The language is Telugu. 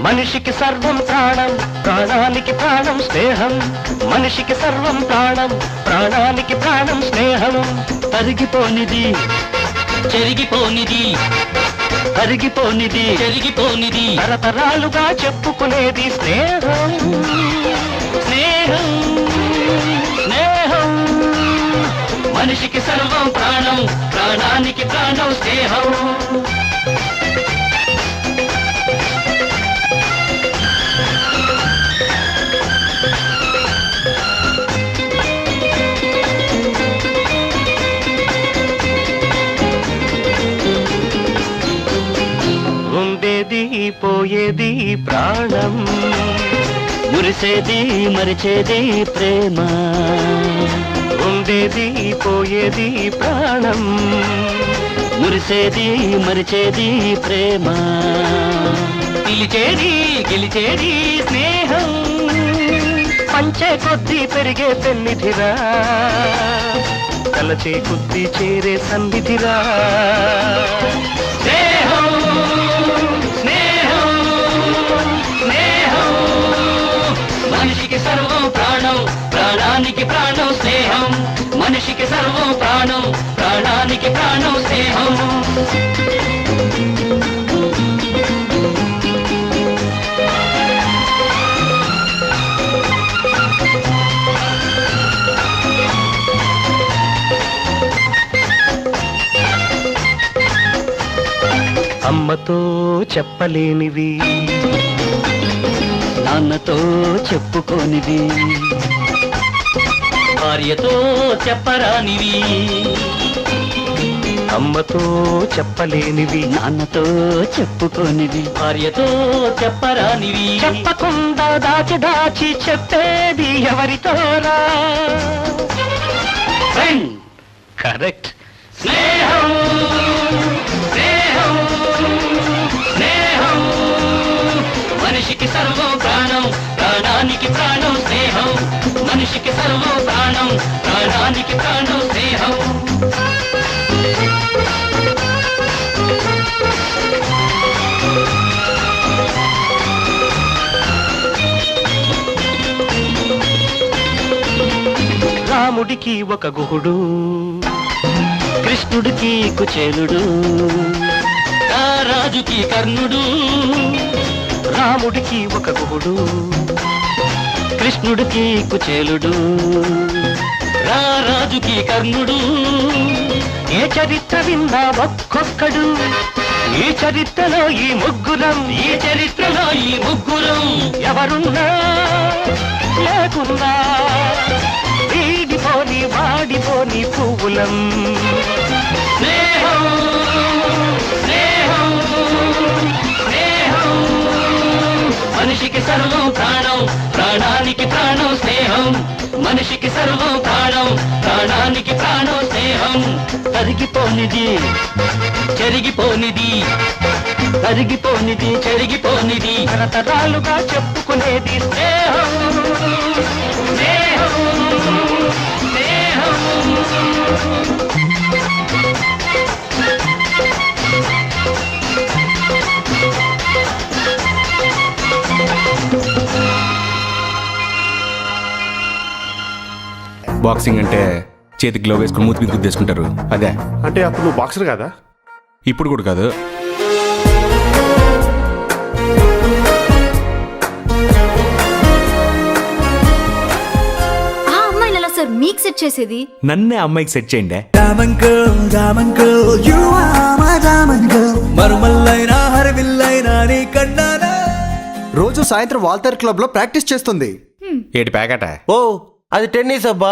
మనిషికి సర్వం ప్రాణం ప్రాణానికి ప్రాణం స్నేహం. మనిషికి సర్వం ప్రాణం ప్రాణానికి ప్రాణం స్నేహం. తరిగిపోనిది చెరిగిపోనిది కరిగిపోనిది చెరిగిపోనిది. తరతరాలుగా చెప్పుకునేది స్నేహం. స్నేహం స్నేహం. మనిషికి సర్వం ప్రాణం ప్రాణానికి ప్రాణం స్నేహం. పోయేది ప్రాణం. మురిసేది మరిచేది ప్రేమ. ఉండేది పోయేది ప్రాణం. మురిసేది మరిచేది ప్రేమ. పిలిచేది గెలిచేది స్నేహం. పంచే కొద్దీ పెరిగే పెన్నిధిరా. కలచే కొద్దీ చేరే సన్నిధిరా. సర్వం ప్రాణం ప్రాణానికి ప్రాణం స్నేహం. మనిషికి సర్వం ప్రాణం ప్రాణానికి ప్రాణం స్నేహం. అమ్మతో చెప్పలేనివి. నాన్నతో చెప్పుకోనివి భార్యతో చెప్పరానివి. అమ్మతో చెప్పలేనివి. నాన్నతో చెప్పుకోనివి భార్యతో చెప్పరానివి. చెప్పకుండా దాచి దాచి చెప్పేది ఎవరితోరా కరెక్ట్ సర్వం ప్రాణం ప్రాణానికి ప్రాణం స్నేహం. రాముడికి ఒక గుహుడు కృష్ణుడికి కుచేలుడు రాజుకి కర్ణుడు రాముడికి ఒక గుహుడు. కృష్ణుడికి కుచేలుడు రాజుకి కర్ణుడు ఏ చరిత్ర విన్నా ఒక్కొక్కడు. ఈ చరిత్రలో ఈ ముగ్గురం ఈ చరిత్రలో ఈ ముగ్గురం ఎవరున్నా? లేకున్నా? వీడిపోని వాడిపోని పువ్వులం. స్నేహం. మనిషికి సర్వం ప్రాణం ప్రాణానికి ప్రాణం స్నేహం. మనిషికి సర్వం ప్రాణం ప్రాణానికి ప్రాణం స్నేహం. తరిగిపోనిది చెరిగిపోనిది. తరిగిపోనిది చెరిగిపోనిది. తరతరాలుగా చెప్పుకునేది స్నేహం. స్నేహం స్నేహం. బాక్సింగ్ అంటే చేతికి గ్లో వేసుకుని మూతి మీద గుద్దేసుకుంటారు. అదే. అంటే అప్పుడు నువ్వు బాక్సర్ కదా? ఇప్పుడు కూడా కాదు. ఆ అమ్మాయిని ఎలా సార్ మీకు సెట్ చేసేది? నన్నే అమ్మాయికి సెట్ చేయండి. Diamond girl, diamond girl, you are my diamond girl. మరుమల్లైనా హరివిల్లైనా నీ కన్నానా? రోజు సాయంత్రం వాల్తేర్ క్లబ్లో ప్రాక్టీస్ చేస్తుంది. ఏటి ప్యాకెట? ఓ అది టెన్నిస్ అబ్బా.